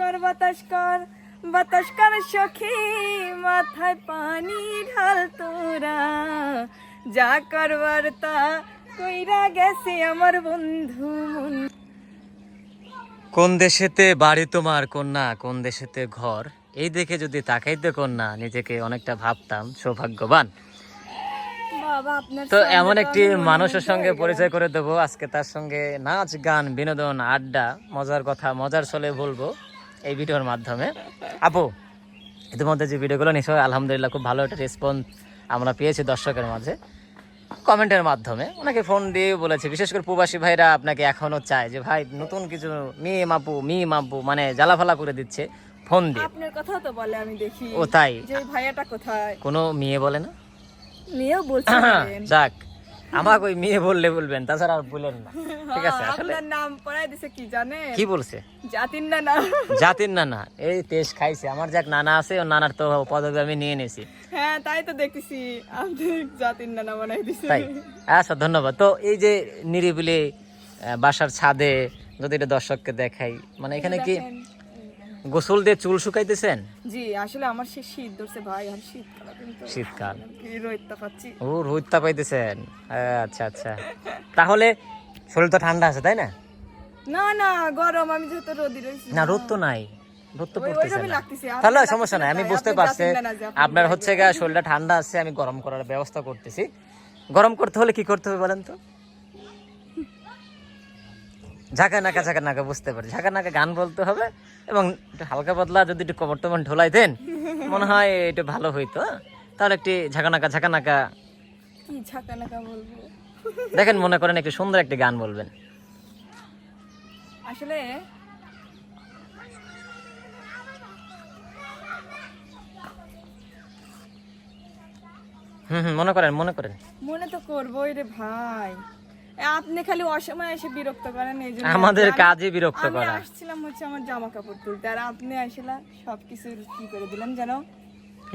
কর বাতাস কর বাতাস কর সখী মাথায় পানি ঢাল তোরা। যা করবার তা কইরা গেছে আমার বন্ধু মন। কোন দেশেতে বাড়ি তোমার কন্যা কোন দেশেতে ঘর? এই দেখে যদি তাকাইতে কন্যা নিজেকে অনেকটা ভাবতাম সৌভাগ্যবান। তো এমন একটি মানুষের সঙ্গে পরিচয় করে দেবো। আজকে তার সঙ্গে নাচ গান বিনোদন আড্ডা মজার কথা মজার চলে বলব। এই ভিডিওর মাধ্যমে। আপু ইতিমধ্যে যে ভিডিওগুলো নিশ্চয়ই আলহামদুলিল্লাহ খুব ভালো একটা রেসপন্স আমরা পেয়েছি দর্শকের মাঝে। কমেন্টের মাধ্যমে। ওনাকে ফোন দিয়ে বলেছে বিশেষ করে প্রবাসী ভাইরা আপনাকে এখনও চায় যে ভাই নতুন কিছু মেয়ে মাপু মেয়ে মাপু মানে জ্বালাফালা করে দিচ্ছে ফোন দিয়ে। আপনার কথা তো বলে আমি দেখি। ও তাই? যে ভাইয়াটা কোথায়? কোনো মেয়ে বলে না? মেয়েও বলছে যাক। আমাকে ওই মেয়ে বললে বলবেন তাছাড়া আর বলেন না। ঠিক আছে আসলে আপনার নাম পড়াই দিছে কি জানে কি বলছে? জাতির না নাম জাতির নানা এই তেজ খাইছে। আমার যাক নানা আছে ও নানার তো পদবি আমি নিয়ে নিয়েছি। হ্যাঁ তাই তো দেখতেছি। আপনি জাতির নানা বানাই দিছে। তাই? আচ্ছা ধন্যবাদ। তো এই যে নিরিবিলি বাসার ছাদে যদি এটা দর্শককে দেখাই মানে এখানে কি গোসল দিয়ে চুল শুকাইতেছেন? জি আসলে আমার সে শীত ধরছে ভাই আর কিন্তু শীতকাল। ও রোদটা পাইতেছেন। আচ্ছা আচ্ছা। তাহলে শরীর তো ঠান্ডা আছে তাই না? না না গরম আমি যেহেতু রোদি রয়েছি। না রোদ তো নাই। রোদ তো পড়তেছে না। তাহলে সমস্যা নাই আমি বুঝতে পারছি। আপনার হচ্ছে গা শরীরটা ঠান্ডা আছে আমি গরম করার ব্যবস্থা করতেছি। গরম করতে হলে কি করতে হবে বলেন তো? ঝাঁকা নাকা ঝাঁকা নাকা বুঝতে পারি ঝাঁকা নাকা গান বলতে হবে এবং একটু হালকা পাতলা যদি একটু কবর টবর ঢোলাই দেন মনে হয় এটা ভালো হইতো তাহলে একটি ঝাঁকা নাকা ঝাঁকা নাকা কি ঝাঁকা বলব? দেখেন মনে করেন একটু সুন্দর একটি গান বলবেন। আসলে হুম হুম মনে করেন মনে করেন। মনে তো করবোই রে ভাই। আপনি খালি অসময় এসে বিরক্ত করেন এই জন্য আমাদের আমি- কাজই বিরক্ত আমি করা। আসছিলাম হচ্ছে আমার জামা কাপড় তুলতে আর আপনি আসলে সবকিছু কি করে দিলেন যেন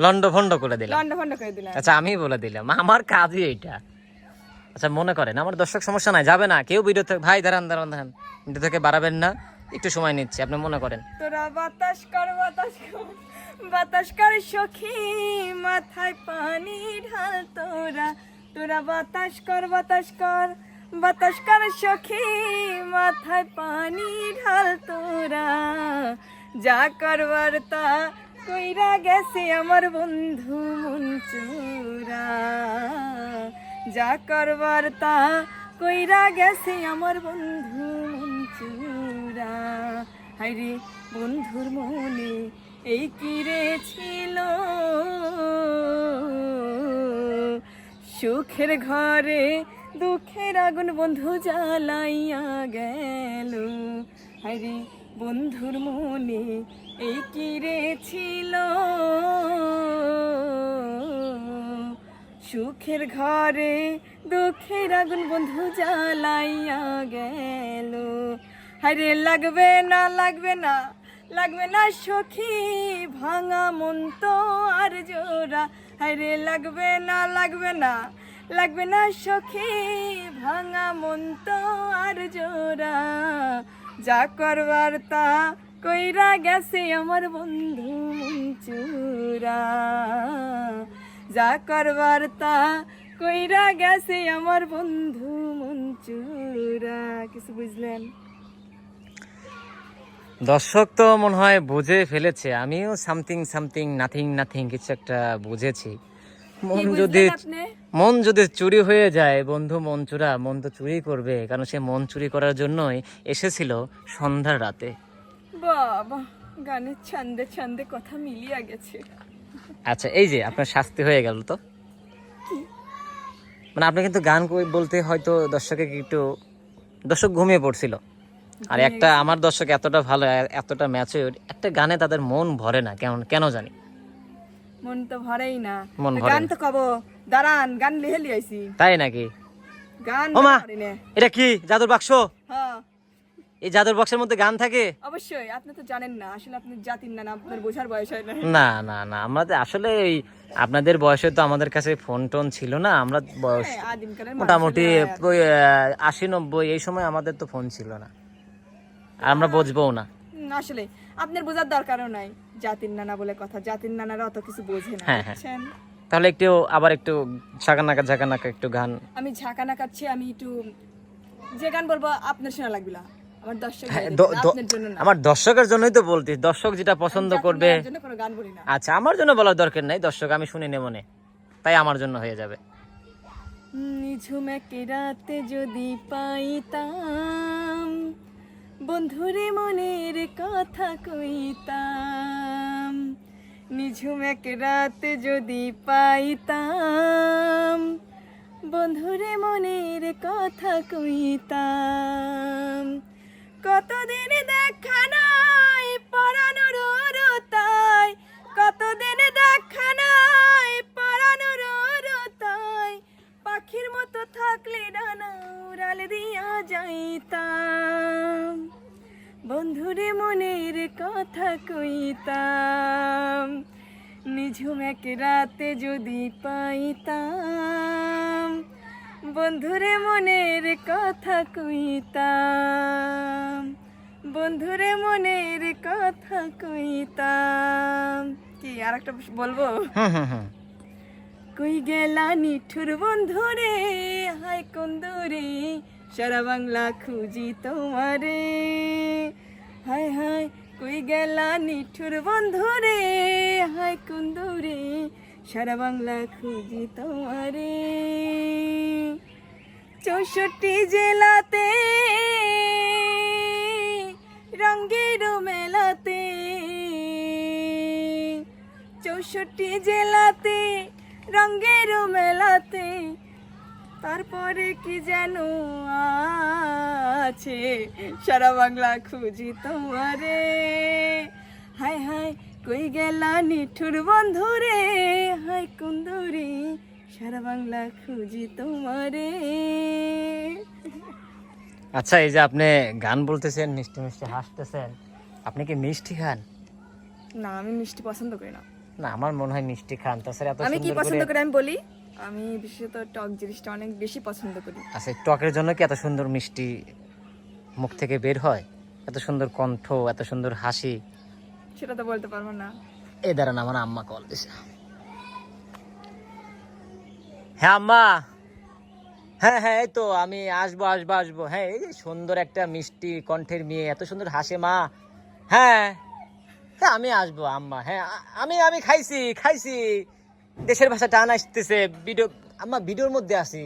লন্ড ভন্ড করে দিলাম। লন্ডা ফন্ডা করে দিলেন আচ্ছা আমি বলে দিলাম। আমার কাজই এটা আচ্ছা মনে করেন আমার দর্শক সমস্যা নাই যাবে না। কেউ ভিডিও থেকে ভাই দাঁড়ান দাঁড়ান দাঁড়ান। ভিডিও থেকে বাড়াবেন না। একটু সময় নিচ্ছে আপনি মনে করেন। তোরা বাতাস কর বাতাস কর বাতাস কর সখী মাথায় পানি ঢাল তোরা। তোরা বাতাস কর বাতাস কর বাতাস কর সখী মাথায় পানি ঢাল তোরা। যা করবার তা কইরা গেছে আমার বন্ধু মঞ্চুরা যা করবার তা কইরা গেছে আমার বন্ধু মঞ্চুরা হাইরে বন্ধুর মনে এই কিরে ছিল? সুখের ঘরে দুঃখের আগুন বন্ধু জ্বালাইয়া গেল। হাইরে বন্ধুর মনে এই কিরে ছিল? সুখের ঘরে, দুঃখের আগুন বন্ধু জ্বালাইয়া গেল। হায়রে, লাগবে না লাগবে না লাগবে না সখী ভাঙা মন তো আর জোড়া। হায়রে, লাগবে না লাগবে না লাগবে না সখী ভাঙা মন তো আর জোড়া। যা করবার তা কইরা গেছে আমার বন্ধু মঞ্চুরা যা করবার তা কইরা গেছে আমার বন্ধু মঞ্চুরা কিছু বুঝলেন? দর্শক তো মনে হয় বুঝে ফেলেছে আমিও সামথিং সামথিং নাথিং নাথিং কিছু একটা বুঝেছি। মন যদি মন যদি চুরি হয়ে যায় বন্ধু মন চুরা মন তো চুরি করবে কারণ সে মন চুরি করার জন্যই এসেছিল সন্ধ্যার রাতে। বাবা গানের ছন্দে ছন্দে কথা মিলিয়ে গেছে। আচ্ছা এই যে আপনার শাস্তি হয়ে গেল তো? মানে আপনি কিন্তু গান বলতে হয়তো দর্শকে একটু দর্শক ঘুমিয়ে পড়ছিল। আর একটা আমার দর্শক এতটা ভালো এতটা ম্যাচিওর একটা গানে তাদের মন ভরে না কেন কেন জানি। মন তো ভরেই না। মন ভরে গান তো কব। দাঁড়ান গান লিহে লিয়াইছি তাই নাকি? গান ও মা! এটা কি? জাদুর বাক্স? হ্যাঁ। এই জাদুর বাক্সের মধ্যে গান থাকে? অবশ্যই আপনি তো জানেন না আসলে আপনি জাতির না আপনার বোঝার বয়স হয় না। না না না আমাদের আসলে এই আপনাদের বয়সে তো আমাদের কাছে ফোন টোন ছিল না আমরা বয়স হ্যাঁ, মোটামুটি ওই, আহ, আশি নব্বই এই সময় আমাদের তো ফোন ছিল না। আর আমরা বুঝব না। আসলে আপনার বোঝার দরকারও নাই জাতির নানা বলে কথা জাতির নানারা অত কিছু বোঝে না হ্যাঁ, হ্যাঁ। তাহলে একটু আবার একটু ঝাঁকানাকা ঝাঁকানাকা একটু গান। আমি ঝাঁকানা কাটছি আমি একটু যে গান বলব আপনার শোনা লাগবে না। আমার হ্যাঁ, আমার দর্শকের জন্যই তো বলতি দর্শক যেটা পছন্দ করবে। আচ্ছা আমার জন্য বলার দরকার নাই দর্শক আমি শুনে নেব নে। তাই আমার জন্য হয়ে যাবে। নিঝুম এক রাতে যদি পাইতাম বন্ধুরে মনের কথা কইতাম। নিঝুম এক রাতে যদি পাইতাম বন্ধুরে মনের কথা কইতাম। কতদিন দেখা নাই পরানোর তাই কতদিন দেখা নাই পরানোর তাই পাখির মতো থাকলে ডানা উড়াল দিয়া যাইতাম। বন্ধুরে মনের কথা কইতাম, নিঝুম এক রাতে যদি পাইতাম। বন্ধুরে মনের কথা কইতাম। বন্ধুরে মনের কথা কইতাম। কি আর একটা বলব? হুম হুম হুম কই গেলা নিঠুর বন্ধুরে? হায় কুন্দুরে সারা বাংলা খুঁজি তোমারে। হায় হায় কই গেলা নিঠুর বন্ধুরে? হায় কুন্দুরে সারা বাংলা খুঁজি তোমারে। চৌষট্টি জেলাতে, রঙ্গের মেলাতে, চৌষট্টি জেলাতে, রঙ্গের মেলাতে। তারপরে কি যেন আছে, সারা বাংলা খুঁজি তোমারে। হায় হায়, কই গেলা নিঠুর বন্ধুরে? হায় কুন্দুরে সারা বাংলা খুঁজি তোমারে। আচ্ছা এই যে আপনি গান বলতেছেন মিষ্টি মিষ্টি হাসতেছেন আপনি কি মিষ্টি খান? না আমি মিষ্টি পছন্দ করি না। না আমার মনে হয় মিষ্টি খান তাছাড়া এত আমি কি পছন্দ করি আমি বলি? আমি বিশেষত টক জিনিসটা অনেক বেশি পছন্দ করি। আচ্ছা টকের জন্য কি এত সুন্দর মিষ্টি মুখ থেকে বের হয়? এত সুন্দর কণ্ঠ এত সুন্দর হাসি? সেটা তো বলতে পারব না। এ দাঁড়ান আমার আম্মা কল দিছে। হ্যাঁ আম্মা। হ্যাঁ হ্যাঁ এই তো আমি আসব আসব আসব। হ্যাঁ এই যে সুন্দর একটা মিষ্টি কণ্ঠের মেয়ে, এত সুন্দর হাসে মা। হ্যাঁ হ্যাঁ আমি আসব, আম্মা। হ্যাঁ আমি আমি খাইছি খাইছি। দেশের ভাষা টান আসতেছে, ভিডিও, আম্মা, ভিডিওর মধ্যে আছি।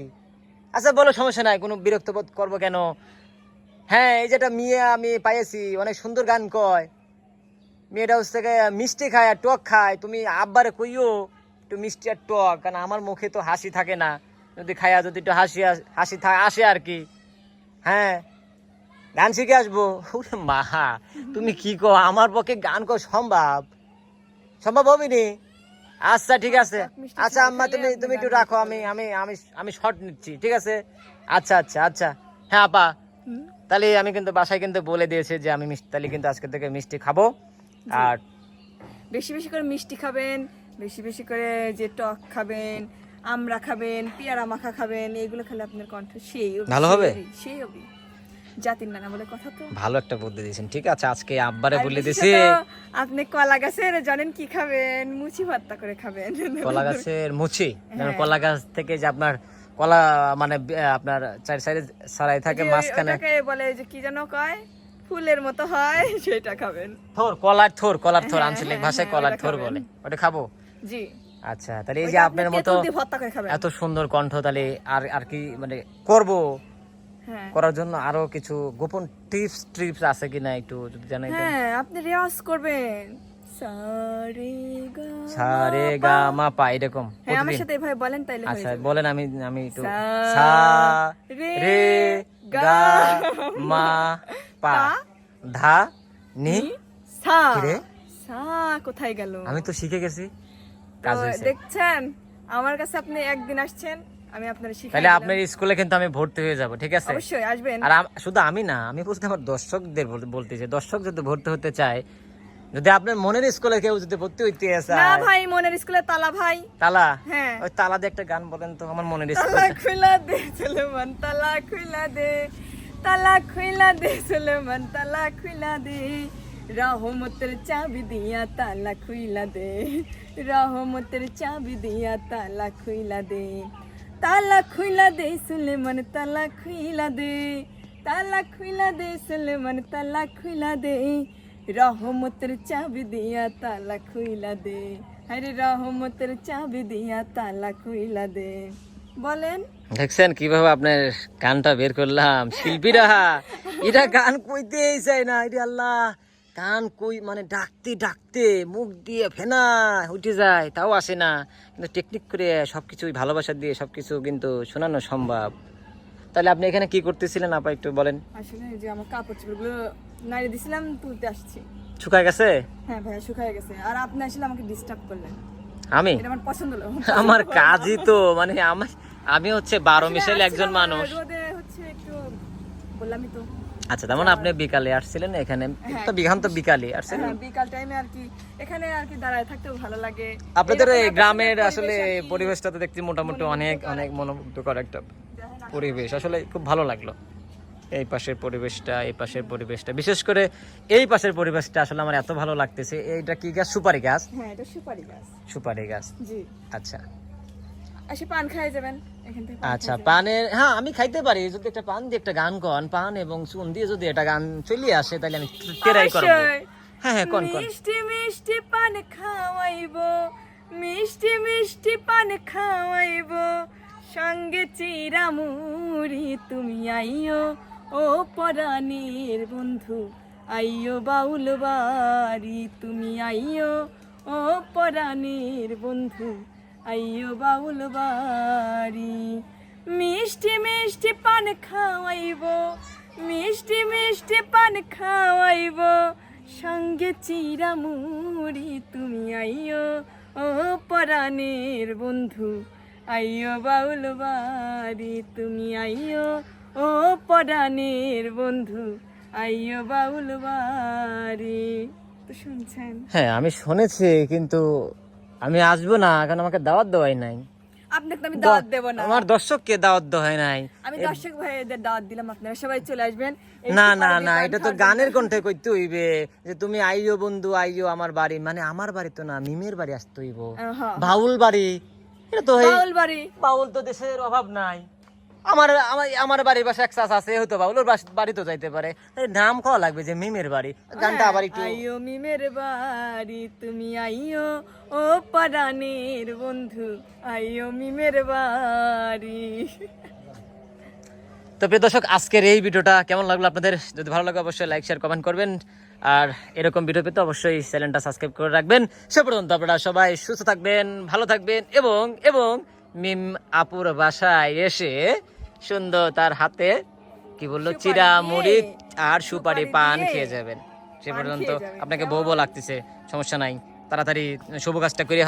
আচ্ছা বলো, সমস্যা নাই, কোনো বিরক্ত বোধ করব কেন? হ্যাঁ এই যেটা মেয়ে আমি পাইছি অনেক সুন্দর গান কয়। মেয়েটা হচ্ছে মিষ্টি খায় আর টক খায়, তুমি আব্বারে কইও। একটু মিষ্টি আর টক কারণ আমার মুখে তো হাসি থাকে না। যদি খায়া যদি একটু হাসি হাসি আসে আর কি। হ্যাঁ? গান শিখে আসব? মা তুমি কি কো আমার পক্ষে গান কো সম্ভব। সম্ভব হবে নি আচ্ছা ঠিক আছে। আচ্ছা আম্মা তুমি তুমি একটু রাখো আমি আমি আমি আমি শর্ট নিচ্ছি ঠিক আছে? আচ্ছা আচ্ছা আচ্ছা। হ্যাঁ আপা। তাহলে আমি কিন্তু বাসায় কিন্তু বলে দিয়েছে যে আমি মিষ্টি তাহলে কিন্তু আজকে থেকে মিষ্টি খাব। আর বেশি বেশি করে মিষ্টি খাবেন বেশি বেশি করে যে টক খাবেন আমড়া খাবেন পেয়ারা মাখা খাবেন এগুলো খেলে আপনার কণ্ঠ সেই ভালো হবে? সেই অবধি জাতির নানা বলে কথা তো। ভালো একটা বুদ্ধি দিয়েছেন। ঠিক আছে আজকে আব্বারে বলে দিছি। আপনি কলা গাছের জানেন কি খাবেন? মুচি ভর্তা করে খাবেন। কলা গাছের মুচি? হ্যাঁ। কলা গাছ থেকে যে আপনার কলা মানে আপনার চার সাইডে ছড়াই থাকে মাঝখানে। ওটাকে বলে যে কি যেন কয়? ফুলের মতো হয় সেটা খাবেন। থোর কলার থোর কলার থোর হ্যাঁ, আঞ্চলিক হ্যাঁ, ভাষায় কলার থোর বলে। ওটা খাব? জি। আচ্ছা তাহলে এই যে আপনার মতো এত সুন্দর কণ্ঠ তাহলে আর আর কি মানে করব? হ্যাঁ। করার জন্য আরও কিছু গোপন টিপস ট্রিপস আছে কিনা একটু যদি জানাই দেন? হ্যাঁ আপনি রেওয়াজ করবেন। সারে গা মা পা। এরকম। হ্যাঁ আমার সাথে এভাবে বলেন তাইলে আচ্ছা বলেন আমি আমি একটু সা, রে, গা, মা পা। ধা নি সা। রে? সা কোথায় গেল? আমি তো শিখে গেছি। কাজ হয়েছে। দেখছেন আমার কাছে আপনি একদিন আসছেন আমি আপনার শিখাই তাহলে আপনার স্কুলে কিন্তু আমি ভর্তি হয়ে যাব ঠিক আছে? অবশ্যই আসবেন। আর শুধু আমি না আমি বলতে আমার দর্শকদের বল- বলতেছি দর্শক যদি ভর্তি হতে চায় যদি আপনার মনের স্কুলে কেউ যদি ভর্তি হইতে আসে না ভাই মনের স্কুলে তালা ভাই। তালা? হ্যাঁ। ওই তালা দিয়ে একটা গান বলেন তো আমার মনের স্কুলে। তালা খুলা দে সুলেমান তালা খুলা দে তালা খুলা দে সুলেমান তালা খুলা দে। রহমতের চাবি দিয়া তালা খুইলা দে রহমতের চাবি দিয়া তালা খুইলা দে তালা খুইলা দে সুলেমান তালা খুইলা দে তালা খুইলা দে সুলেমান তালা খুইলা দে রহমতের চাবি দিয়া তালা খুইলা দে আরে রহমতের চাবি দিয়া তালা খুইলা দে বলেন দেখছেন, কীভাবে আপনার গানটা বের করলাম? শিল্পীরা এটা গান কইতেই চাই না আল্লাহ। গান কই মানে ডাকতে ডাকতে মুখ দিয়ে ফেনা উঠে যায় তাও আসে না। কিন্তু টেকনিক করে সব সবকিছুই ভালোবাসা দিয়ে সবকিছু কিন্তু শোনানো সম্ভব। তাহলে আপনি এখানে কি করতেছিলেন আপা একটু বলেন। আসলে যে আমার কাপড় চোপড়গুলো নাড়িয়ে দিছিলাম তুলতে আসছি। শুকায় গেছে? হ্যাঁ ভাইয়া শুকায় গেছে। আর আপনি আসলে আমাকে ডিস্টার্ব করলেন। আমি? এটা আমার পছন্দ হলো। আমার কাজই তো মানে আমার আমি হচ্ছে বারো মিশেল একজন মানুষ। হচ্ছে একটু বললামই তো। আচ্ছা তেমন আপনি বিকালে আসছিলেন এখানে তো বিঘান তো বিকালে আসছিলেন। হ্যাঁ বিকাল টাইমে আর কি এখানে আর কি দাঁড়ায় থাকতেও ভালো লাগে। আপনাদের এই গ্রামের আসলে পরিবেশটা তো দেখতে মোটামুটি অনেক অনেক মনোমুগ্ধকর একটা পরিবেশ। আসলে খুব ভালো লাগল এই পাশের পরিবেশটা এই পাশের পরিবেশটা। বিশেষ করে এই পাশের পরিবেশটা আসলে আমার এত ভালো লাগতেছে। এইটা কি গাছ সুপারি গাছ হ্যাঁ এটা সুপারি গাছ সুপারি গাছ জি। আচ্ছা। এসে পান খাই যাবেন। আচ্ছা পানের হ্যাঁ আমি খাইতে পারি। যদি একটা পান দিয়ে একটা গান কন পান এবং চুন দিয়ে যদি এটা গান চলে আসে তাহলে আমি টেরাই করব। হ্যাঁ হ্যাঁ কন কন। মিষ্টি মিষ্টি পান খাওয়াইব মিষ্টি মিষ্টি পান খাওয়াইব। সঙ্গে চিরা মুড়ি তুমি আইও ও পরাণের বন্ধু আইও বাউল বাড়ি তুমি আইও ও পরাণের বন্ধু। আইও বাউল বাড়ি। মিষ্টি মিষ্টি পান খাওয়াইব, মিষ্টি মিষ্টি পান খাওয়াইব। সঙ্গে চিরা মুড়ি তুমি আইও ও পরাণের বন্ধু। আইও বাউল বাড়ি তুমি আইও ও পরাণের বন্ধু। আইও বাউল বাড়ি। তো শুনছেন? হ্যাঁ আমি শুনেছি, কিন্তু আমি আসব না কারণ আমাকে দাওয়াত দেওয়াই নাই। আপনাকে আমি দাওয়াত দেব না। আমার দর্শককে দাওয়াত দেওয়া হয় নাই। আমি দর্শক ভাইদের দাওয়াত দিলাম আপনারা সবাই চলে আসবেন। না না না এটা তো গানের। কণ্ঠে কইতে হইবে যে তুমি আইও বন্ধু আইও আমার বাড়ি। মানে আমার বাড়ি তো না মিমের বাড়ি আসতে হইব। বাউল বাড়ি এটা তো বাউল বাড়ি। বাউল তো দেশের অভাব নাই। আমার আমার আমার বাড়ির পাশে এক চাষ আছে হয়তো বাউল ওর বাস- বাড়ি তো যাইতে পারে। নাম খাওয়া লাগবে যে মিমের বাড়ি। গানটা আবার একটু আইও মিমের বাড়ি তুমি আইও ও পরাণের বন্ধু আইও মিমের বাড়ি। তো প্রিয় দর্শক আজকের এই ভিডিওটা কেমন লাগল আপনাদের? যদি ভালো লাগে অবশ্যই লাইক শেয়ার কমেন্ট করবেন। আর এরকম ভিডিও পেতে অবশ্যই চ্যানেলটা সাবস্ক্রাইব করে রাখবেন। সে পর্যন্ত আপনারা সবাই সুস্থ থাকবেন ভালো থাকবেন এবং এবং মিম আপুর বাসায় এসে সুন্দর তার হাতে কি বলল চিরা মুড়ি আর সুপারি পান খেয়ে যাবেন। সে পর্যন্ত আপনাকে? বউ বউ লাগতেছে সমস্যা নাই। তাড়াতাড়ি শুভ কাজটা করে